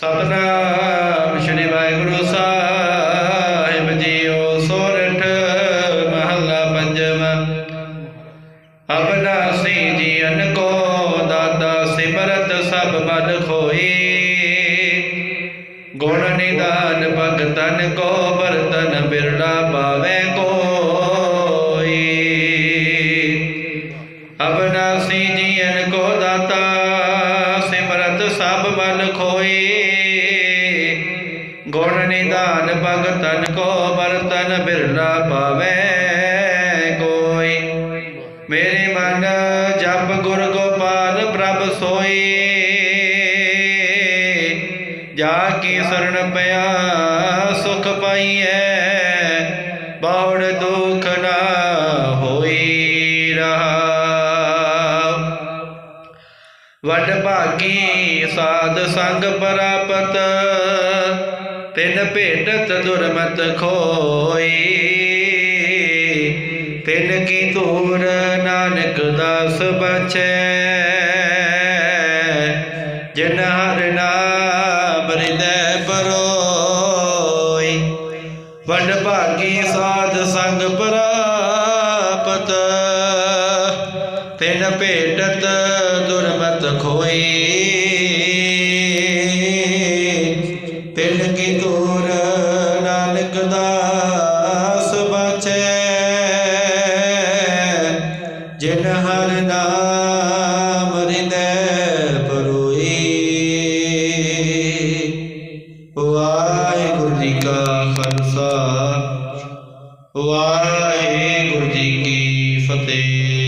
ਸਤਨਾਮ ਸ੍ਰੀ ਵਾਹਿਗੁਰੂ ਸਾਹਿਬ ਜੀਓ ਸੋਰਠ ਮਹੱਲਾ ਪੰਜਵਾਂ ਅਬਨਾਸੀ ਜੀਵਨ ਕੋ ਦਾਤਾ ਸਿਮਰਤ ਸਭ ਮਨ ਖੋਈ। ਗੁਣ ਨਿਦਾਨ ਭਗਤਨ ਕੋ ਬਰਤਨ ਬਿਰਲਾ ਪਾਵੇ ਕੋਈ। ਅਬਨਾਸੀ ਜੀਵਨ ਕੋ ਦਾਤਾ ਸਭ ਮਨ ਖੋਈ ਗੁਣ ਨਿਦਾਨ ਭਗਤਨ ਕੋ ਬਰਤਨ ਬਿਰਲਾ ਪਾਵੇ ਕੋਈ। ਮੇਰੇ ਮਨ ਜਪ ਗੁਰ ਗੋਪਾਲ ਪ੍ਰਭ ਸੋਈ ਜਾ ਕੀ ਸਰਣ ਪਿਆ ਸੁਖ ਪਾਈਐ, ਬਹੁੜ ਦੁਖ ਨਾ ਵਡ ਭਾਗੀ ਸਾਧ ਸੰਗ ਪ੍ਰਾਪਤ, ਤਿੰਨ ਭੇਟ ਦੁਰਮਤ ਖੋਈ। ਤਿੰਨ ਕੀ ਧੂਰ ਨਾਨਕ ਦਾਸ ਬਚੈ ਜਿਨ ਹਰ ਨਾਮ ਹਿਰਦੈ ਪਰੋਈ। ਵਡ ਭਾਗੀ ਸਾਧ ਪਿੰਡ ਭੇਟਤ ਦੁਰਮਤ ਖੋਈ। ਤਿਨ ਕੀ ਦੂਰ ਨਾਨਕ ਦਾਸ ਬਚੇ। ਹਰ ਨਾਮ ਹਿਰਦੈ ਪਰੋਈ। ਵਾਹਿਗੁਰੂ ਜੀ ਕਾ ਖਾਲਸਾ। ਵਾਹਿਗੁਰੂ ਜੀ ਕੀ ਫਤਿਹ।